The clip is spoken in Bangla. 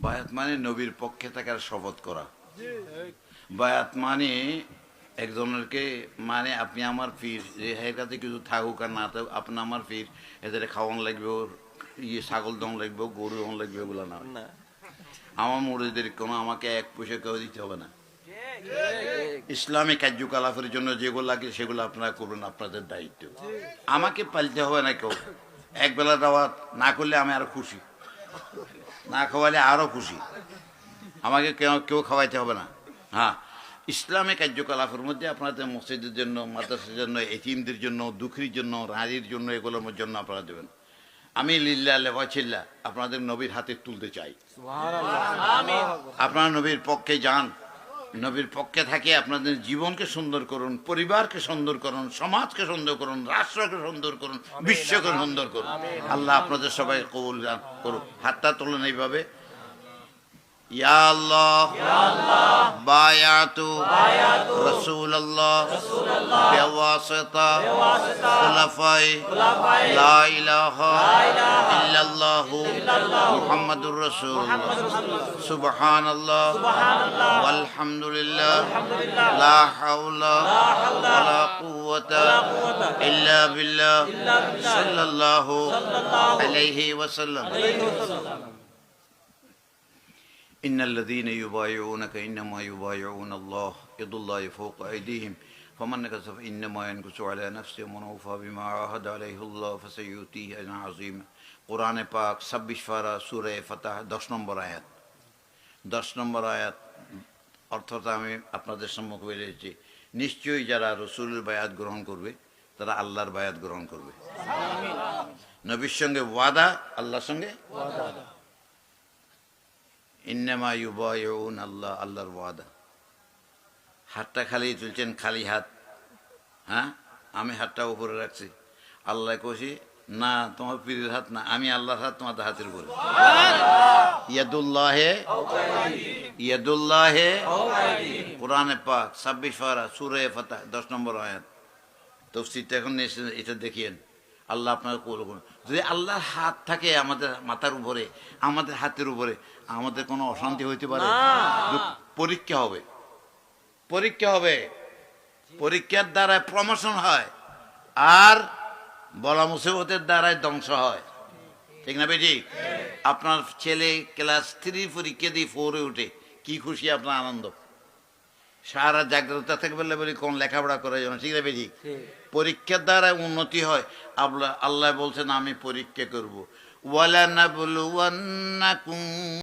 বায়াত মানে নবীর পক্ষে থাকার শপথ করা। বায়াত মানে একজনেরকে মানে আপনি আমার পীর যে এর কাছে কিছু থাকুক আর না থাকুক আপনি আমার পীর এদের খাওয়ান লাগবে ইয়ে ছাগল দম লাগবে গরু দম লাগবে এগুলো না। না। আমার মুড়িদের কোনো আমাকে এক পয়সা কেউ দিতে হবে না। ইসলামী কার্যকলাপের জন্য যেগুলো লাগে সেগুলো আপনারা করবেন আপনাদের দায়িত্ব। আমাকে পালতে হবে না কেউ। একবেলা দাওয়াত না করলে আমি আরও খুশি। না খাওয়ালে আরও খুশি। আমাকে কেউ কেউ খাওয়াইতে হবে না। হ্যাঁ ইসলামী কার্যকলাপের মধ্যে আপনাদের মসজিদের জন্য মাদ্রাসার জন্য এটিমদের জন্য দুঃখীর জন্য রাজির জন্য এগুলোর জন্য আপনারা দেবেন। আমি লিল্লা লেবাচিল্লা আপনাদের নবীর হাতে তুলতে চাই। আপনারা নবীর পক্ষে যান। নবীর পক্ষে থাকে আপনাদের জীবনকে সুন্দর করুন পরিবারকে সুন্দর করুন সমাজকে সুন্দর করুন রাষ্ট্রকে সুন্দর করুন বিশ্বকে সুন্দর করুন। আল্লাহ আপনাদের সবাই কবুল করুক। হাতটা তোলেন এইভাবে। يا الله. يا الله. بايعت رسول الله. رسول الله. بواسطة. بواسطة. خلفاء. لا إله. إلا الله. محمد رسول الله سبحان الله. سبحان الله. والحمد لله. لا حول ولا قوة إلا بالله. صلى الله عليه وسلم. إن الذين يبايعونك إنما يبايعون الله يد الله فوق أيديهم فمن نكث فإنما ينكث على نفسه ومن أوفى بما عاهد عليه الله فسيؤتيه أجرا عظيما কোরআন পাক ছাব্বিশ ফারা সুরে ফাতাহ দশ নম্বর আয়াত দশ নম্বর আয়াত অর্থটা আমি আপনাদের সম্মুখে বেরিয়েছি নিশ্চয়ই যারা রসুলের বায়াত গ্রহণ করবে তারা আল্লাহর বায়াত গ্রহণ করবে নবীর সঙ্গে ওয়াদা আল্লাহর সঙ্গে ইন্নামা ইউবায়ুন আল্লাহ আল্লাহর ওয়াদা। হাতটা খালি তুলছেন খালি হাত। হ্যাঁ? আমি হাতটা উপরে রাখছি। আল্লাহ কষি না তোমার পীরের হাত না আমি আল্লাহর হাত তোমাদের হাতের উপরে। ইয়াদুল্লাহে ইয়াদুল্লাহে কোরআনে পাক ছাব্বিশ ফারা সুরে ফাতা দশ নম্বর আয়াত। তফসিরটা এখন এসে- এটা দেখিয়েন। আল্লাহ আপনার কবুল করুন। যদি আল্লাহর হাত থাকে আমাদের মাথার উপরে আমাদের হাতের উপরে আমাদের কোনো অশান্তি হইতে পারে পরীক্ষা হবে। পরীক্ষা হবে। পরীক্ষার দ্বারা প্রমোশন হয় আর বলা মুসিবতের দ্বারাই ধ্বংস হয়। ঠিক না বেটি? আপনার ছেলে ক্লাস থ্রি পরীক্ষা দিয়ে ফোরে উঠে কি খুশি আপনার আনন্দ। সারা জাগ্রত থেকে বললে বলি কোন লেখাপড়া করে যেমন ঠিক না পরীক্ষার দ্বারা উন্নতি হয়। আল্লাহ আল্লাহ বলছেন আমি পরীক্ষা করব। ওয়ালা না বলুয়ান্নাকুম